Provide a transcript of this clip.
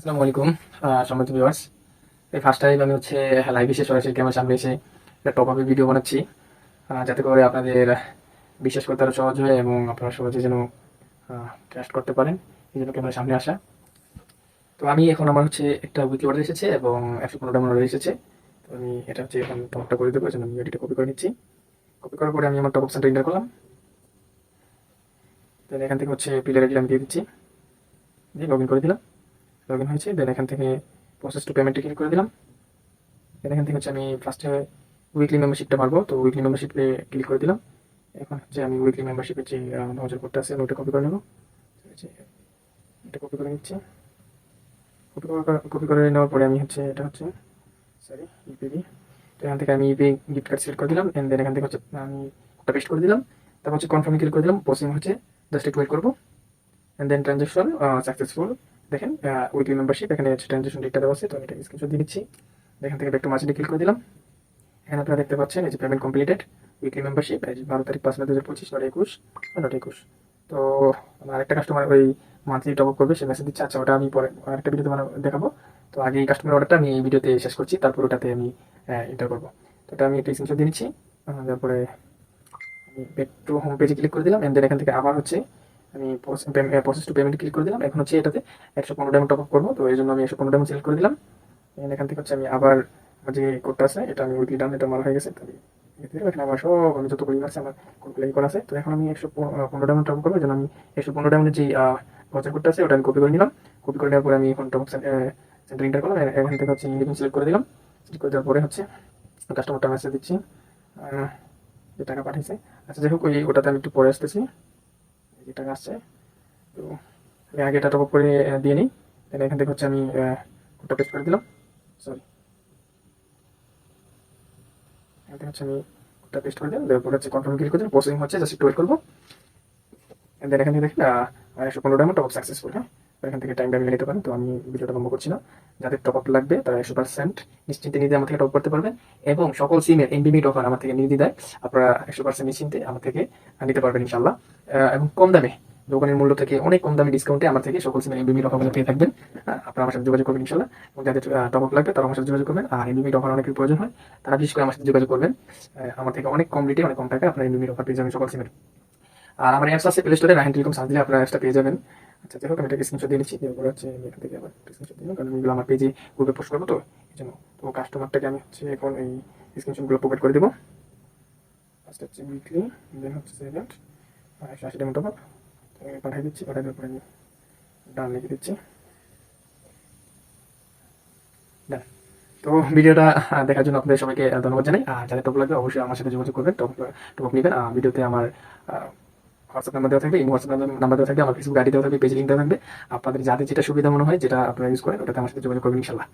আসসালামু আলাইকুম সম্মানিত ভিউয়ার্স এই ফার্স্ট টাইম আমি হচ্ছে লাইভ এসে সরাসরি ক্যামেরার সামনে এসে একটা টপ আপে ভিডিও বানাচ্ছি যাতে করে আপনাদের বিশ্বাস করতে আরও সহজ হয় এবং আপনারা সহজে যেন ট্রাস্ট করতে পারেন। এই জন্য ক্যামেরার সামনে আসা। তো আমি এখন আমার হচ্ছে একটা উইকলি অর্ডার এসেছে এবং একশো পনেরোটা অর্ডার এসেছে। তো আমি এটা হচ্ছে এখন টপটা করে দেবো জন্য আমি এটিটা কপি করে নিচ্ছি। কপি করার পরে আমি আমার টপ অপশানটা এন্টার করলাম। দেন এখান থেকে হচ্ছে পিলার আইডি আমি দিয়ে দিচ্ছি। দিয়ে লগ ইন করে দিলাম। লগ ইন হয়েছে দেন এখান থেকে প্রসেস টু পেমেন্টে ক্লিক করে দিলাম। দেন এখান থেকে হচ্ছে আমি ফার্স্টে উইকলি মেম্বারশিপটা মারবো তো উইকলি মেম্বারশিপে ক্লিক করে দিলাম। এখন হচ্ছে আমি উইকলি মেম্বারশিপের যে নজর করতে আমি ওটা কপি করে নেব। এটা কপি করে নিচ্ছি। কপি কপি করে নেওয়ার পরে আমি হচ্ছে, এটা হচ্ছে সরি ইপিবি তো এখান থেকে আমি ইপি গিফট কার্ড সিলেক্ট করে দিলাম এন্ড দেন এখান থেকে হচ্ছে, আমি ওটা পেস্ট করে দিলাম। তারপর হচ্ছে কনফার্মে ক্লিক করে দিলাম প্রসেসিং হচ্ছে জাস্ট একটু ওয়েট করব অ্যান্ড দেন ট্রানজাকশন সাকসেসফুল দেখেন উইকলি মেম্বারশিপ এখানে হচ্ছে ট্রানজাকশন ডেটটা দেওয়া আছে, তো আমি এটা স্ক্রিনশট দিয়ে দিচ্ছি। এখান থেকে ব্যাক টু মার্চেন্টে ক্লিক করে দিলাম। এখানে আপনারা দেখতে পাচ্ছেন, এই যে পেমেন্ট কমপ্লিটেড উইকলি মেম্বারশিপ এই যে বারো তারিখ পাঁচ মাস দু হাজার পঁচিশ, নয় একুশ নয় একুশ। তো আমার আরেকটা কাস্টমার ওই মান্থলি টপ আপ করবে, সে মেসেজ দিচ্ছে আচ্ছা ওটা আমি পরে আরেকটা ভিডিওতে মানে দেখাবো। তো আগে এই কাস্টমার অর্ডারটা আমি এই ভিডিওতে শেষ করছি, তারপর ওটাতে আমি এন্টার করব। তো এটা আমি একটা স্ক্রিনশট দিয়ে নিচ্ছি তারপরে আমি ব্যাক হোম পেজে ক্লিক করে দিলাম এন্ড এখান থেকে আবার হচ্ছে আমি প্রসেস টু পেমেন্ট ক্লিক করে দিলাম। এখন হচ্ছে এটাতে একশো পনেরো ডায়মন্ড টপ আপ করব। তো এই জন্য আমি একশো পনেরো ডায়মন্ড সিলেক্ট করে দিলাম। এখান থেকে হচ্ছে আমি আবার যে কোডটা আছে, এটা আমি উইকলি ডান এটা মারা হয়ে গেছে। এখানে আমার সব, আমি যত পরিমাণ আছে, আমার কোডগুলো করা আছে। তো এখন আমি একশো পনেরো ডায়মন্ড টপ করব। জন্য আমি একশো পনেরো ডায়মন্ডের যে ভচার কোডটা আছে, ওটা আমি কপি করে নিলাম। কপি করে নেওয়ার পরে আমি এখন টপ সেন্টার ইন্টার করলাম। এখান থেকে হচ্ছে ইন্ডিভিজুয়াল সিলেক্ট করে দিলাম। সিলেক্ট করে দেওয়ার পরে হচ্ছে কাস্টমারটা মেসেজ দিচ্ছি। যে টাকা পাঠিয়েছে। আচ্ছা যাই হোক, ওই ওটাতে আমি একটু পরে আসতেছি। এই যে আসছে তো আমি আগে এটা টপ করে দিয়ে নিই। তাহলে এখান থেকে হচ্ছে আমি কোডটা পেস্ট করে দিলাম। সরি এখান থেকে হচ্ছে আমি কোডটা পেস্ট করে দিলাম। তারপর হচ্ছে কনফার্ম ক্লিক করে প্রসেসিং হচ্ছে জাস্ট একটু ওয়েট করব। দেন এখান থেকে দেখেন একশো পনেরো ডায়মন্ড টপ সাকসেসফুল হ্যাঁ? এখান থেকে টাইম টাইম নিতে পারেন তো আমি ভিডিওটা বন্ধ করছি না। যাদের টপ আপ লাগবে, তারা একশো পার্সেন্ট নিশ্চিন্তে নিজে আমার থেকে টপ করতে পারবেন এবং সকল সিমের এমবিমিট অফার আমার থেকে নির্দ্বিধায় আপনারা একশো পার্সেন্ট নিশ্চিন্তে আমার থেকে নিতে পারবেন ইনশাল্লাহ এবং কম দামে দোকানের মূল্য থেকে অনেক কম দামে ডিসকাউন্টে আমার থেকে সকল সিমের এমবিমিট অফারগুলো পেয়ে থাকবেন। আপনারা আমার সাথে যোগাযোগ করবেন ইনশাল্লাহ এবং যাদের টপ আপ লাগবে তারা আমার সাথে যোগাযোগ করবেন। আর এমবিমিট অফার অনেকের প্রয়োজন হয়, তারা বিশেষ করে আমার সাথে যোগাযোগ করবেন। আমার থেকে অনেক কম রেটে অনেক কম টাকা আপনার এমবিমিট অফার পেয়ে যাবেন সকল সিমের। আর আমার অ্যাপস আছে প্লে স্টোরে রাহেন টেলিকম সার্চ দিলে আপনারা অ্যাপসটা পেয়ে যাবেন। আচ্ছা যাই হোক, আমি এটাকে স্ক্রিনশট দিয়ে নিচ্ছি। এরপরে হচ্ছে থেকে আবার স্ক্রিনশট দিলাম কারণ আমার পেজে গ্রুপে পোস্ট করব তো, এই জন্য। তো কাস্টমারটাকে আমি হচ্ছে এখন এই স্ক্রিনশটগুলো প্রোভাইড করে দেবো। ফার্স্ট হচ্ছে উইকলি দেন হচ্ছে সেভেন্ট একশো আশি টাকা টপ পাঠিয়ে দিচ্ছি, পাঠিয়ে দেওয়ার পরে আমি ডান লিখে দিচ্ছি। ডান তো ভিডিওটা দেখার জন্য আপনাদের সবাইকে ধন্যবাদ জানাই। আর যাদের টপ লাগবে, অবশ্যই আমার সাথে যোগাযোগ করবেন। টপ টপ নেবেন। ভিডিওতে আমার হোয়াটসঅ্যাপ নাম্বার দেওয়া থাকবে এই হোয়াটসঅ্যাপ নাম্বার দেওয়া থাকবে, আমার ফেসবুক আইডি দেওয়া থাকবে পেজ লিঙ্ক দেওয়া থাকবে। আপনাদের যাদের যেটা সুবিধা মনে হয়, যেটা আপনারা ইউজ করেন, ওটাতে আমার সাথে যোগাযোগ করবেন, ইনশাল্লাহ।